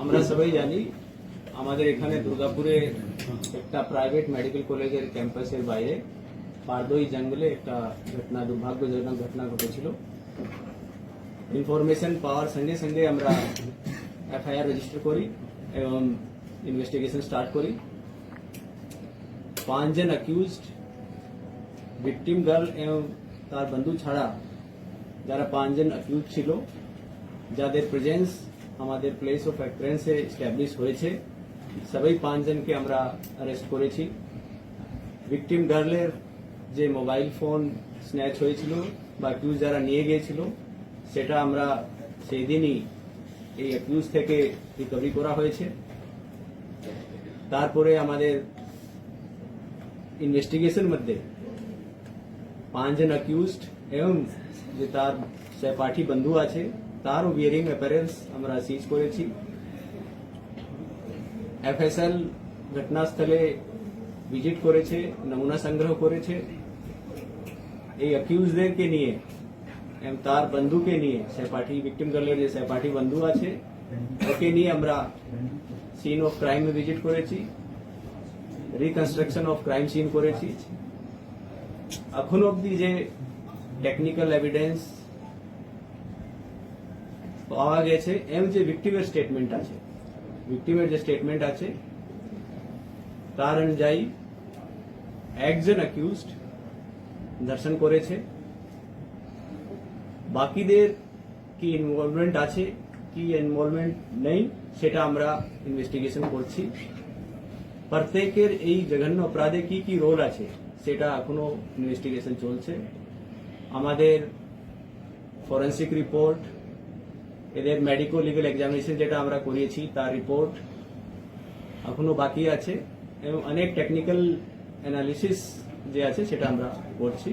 আমরা সবাই জানি, আমাদের এখানে দুর্গাপুরে একটা প্রাইভেট মেডিকেল কলেজের ক্যাম্পাসের বাইরে, পারদই জঙ্গলে একটা ঘটনা, দুর্ভাগ্যজনক ঘটনা ঘটেছিল। ইনফরমেশন পাওয়ার সঙ্গে সঙ্গে আমরা এফআইআর রেজিস্টার করি এবং ইনভেস্টিগেশন স্টার্ট করি। পাঁচজন অ্যাকিউজড ভিকটিম গার্ল এবং তার বন্ধু ছাড়া যারা পাঁচজন অ্যাকিউজ ছিল যাদের প্রেজেন্স আমাদের প্লেস অফ অ্যাক্রেন্সে স্ট্যাবলিশ হয়েছে, সবাই পাঁচজনকে আমরা অ্যারেস্ট করেছি। ভিকটিম গার্লের যে মোবাইল ফোন স্ন্যাচ হয়েছিল বা অ্যাকিউজ যারা নিয়ে গিয়েছিল, সেটা আমরা সেই দিনই এই অ্যাকিউজ থেকে রিকভারি করা হয়েছে। তারপরে আমাদের ইনভেস্টিগেশন মধ্যে পাঁচজন অ্যাকিউজড এবং যে তার সহপাঠী বন্ধু আছে তার বিয়ারিং অ্যাপারেন্স আমরা সিজ করেছি এফএসএল ঘটনাস্থলে ভিজিট করেছে নমুনা সংগ্রহ করেছে এই অ্যাকিউজদেরকে নিয়ে এবং তার বন্ধুকে নিয়ে সহপাঠী ভিক্টিম গার্লের যে সহপাঠী বন্ধু আছে ওকে নিয়ে আমরা সিন অফ ক্রাইমে ভিজিট করেছি রিকনস্ট্রাকশন অফ ক্রাইম সিন করেছি এখন অবধি যে টেকনিক্যাল এভিডেন্স পাওয়া গেছে এবং যে ভিক্টিমের স্টেটমেন্ট আছে ভিক্টিমের যে স্টেটমেন্ট আছে, তার অনুযায়ী একজন অ্যাকিউজড দর্শন করেছে। বাকিদের কি ইনভলভমেন্ট আছে, কি ইনভলভমেন্ট নেই, সেটা আমরা ইনভেস্টিগেশন করছি। প্রত্যেকের এই জঘন্য অপরাধে কি কি রোল আছে, সেটা এখনও ইনভেস্টিগেশন চলছে। আমাদের ফরেন্সিক রিপোর্ট এদের মেডিকো লিগাল এক্সামিনেশন যেটা আমরা করিয়েছি, তার রিপোর্ট এখনও বাকি আছে এবং অনেক টেকনিক্যাল অ্যানালিসিস যে আছে সেটা আমরা করছি।